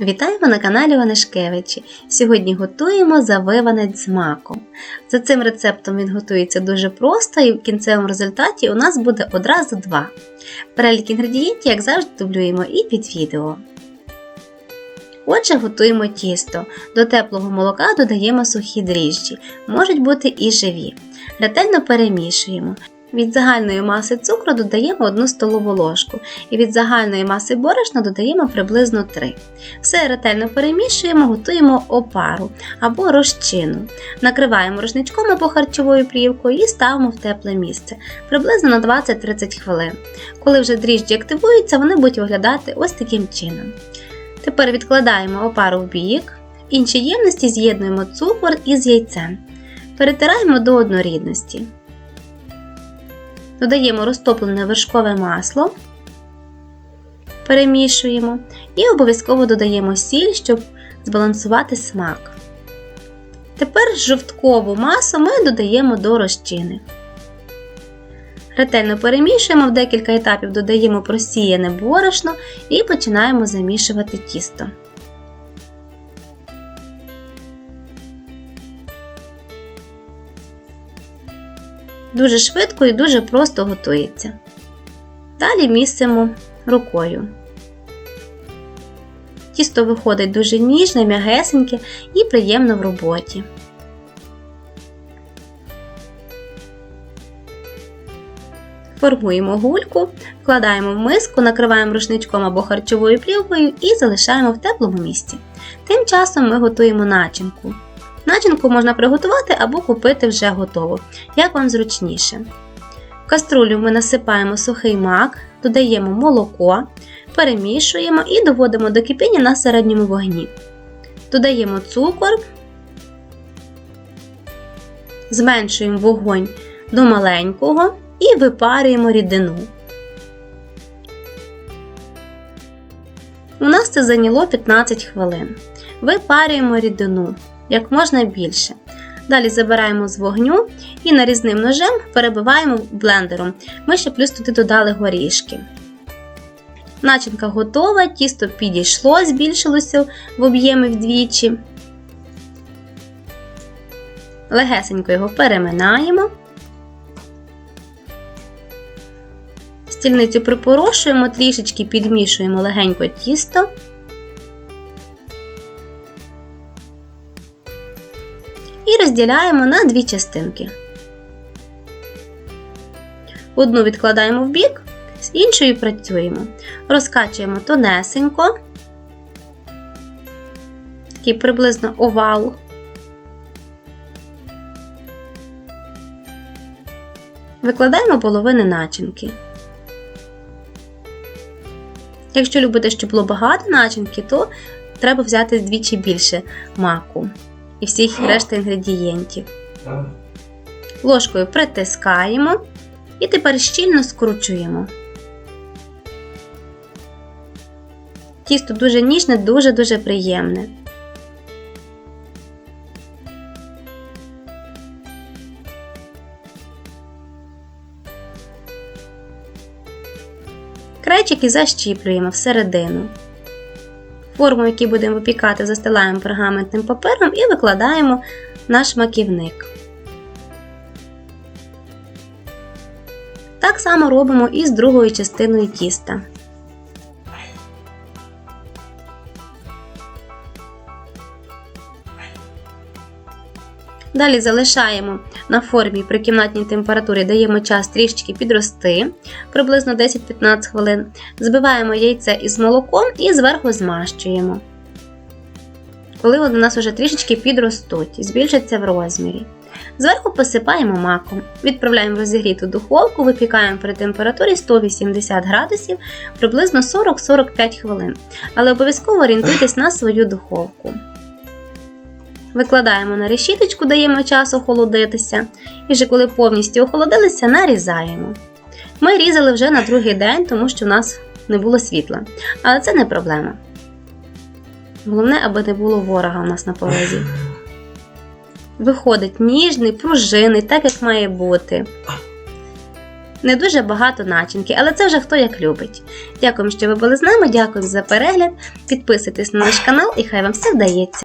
Вітаємо на каналі Онишкевичі. Сьогодні готуємо завиванець з маком. За цим рецептом він готується дуже просто і в кінцевому результаті у нас буде одразу два. Перелік інгредієнтів, як завжди, дублюємо і під відео. Отже, готуємо тісто. До теплого молока додаємо сухі дріжджі, можуть бути і живі. Ретельно перемішуємо. Від загальної маси цукру додаємо 1 столову ложку і від загальної маси борошна додаємо приблизно 3. Все ретельно перемішуємо, готуємо опару або розчину. Накриваємо рушничком або харчовою плівкою і ставимо в тепле місце приблизно на 20-30 хвилин. Коли вже дріжджі активуються, вони будуть виглядати ось таким чином. Тепер відкладаємо опару в бік, в іншій ємності з'єднуємо цукор із яйцем. Перетираємо до однорідності. Додаємо розтоплене вершкове масло, перемішуємо і обов'язково додаємо сіль, щоб збалансувати смак. Тепер жовткову масу ми додаємо до розчини. Ретельно перемішуємо, в декілька етапів додаємо просіяне борошно і починаємо замішувати тісто. Дуже швидко і дуже просто готується. Далі місимо рукою. Тісто виходить дуже ніжне, м'ягесеньке і приємно в роботі. Формуємо гульку, вкладаємо в миску, накриваємо рушничком або харчовою плівкою і залишаємо в теплому місці. Тим часом ми готуємо начинку. Начинку можна приготувати або купити вже готову, як вам зручніше. В каструлю ми насипаємо сухий мак, додаємо молоко, перемішуємо і доводимо до кипіння на середньому вогні. Додаємо цукор, зменшуємо вогонь до маленького і випарюємо рідину. У нас це зайняло 15 хвилин. Випарюємо рідину як можна більше. Далі забираємо з вогню і нарізним ножем перебиваємо блендером. Ми ще плюс туди додали горішки. Начинка готова, тісто підійшло, збільшилося в об'ємі вдвічі. Легесенько його переминаємо. Стільницю припорошуємо, трішечки підмішуємо легенько тісто. Розділяємо на дві частинки. Одну відкладаємо в бік, з іншою працюємо. Розкачуємо тонесенько, такий приблизно овал. Викладаємо половини начинки. Якщо любите, щоб було багато начинки, то треба взяти вдвічі більше маку і всіх решта інгредієнтів. Ложкою притискаємо і тепер щільно скручуємо. Тісто дуже ніжне, дуже-дуже приємне. Крайчики защіплюємо всередину. Форму, яку будемо випікати, застилаємо пергаментним папером і викладаємо наш маківник. Так само робимо і з другою частиною тіста. Далі залишаємо на формі при кімнатній температурі, даємо час трішечки підрости, приблизно 10-15 хвилин. Збиваємо яйце із молоком і зверху змащуємо. Коли вони у нас вже трішечки підростуть збільшаться в розмірі. Зверху посипаємо маком, відправляємо в розігріту духовку, випікаємо при температурі 180 градусів приблизно 40-45 хвилин. Але обов'язково орієнтуйтесь на свою духовку. Викладаємо на решіточку, даємо час охолодитися. І вже коли повністю охолодилися, нарізаємо. Ми різали вже на другий день, тому що в нас не було світла. Але це не проблема. Головне, аби не було ворога у нас на порозі. Виходить ніжний, пружинний, так як має бути. не дуже багато начинки, але це вже хто як любить. Дякуємо, що ви були з нами. Дякую за перегляд. Підписуйтесь на наш канал і хай вам все вдається.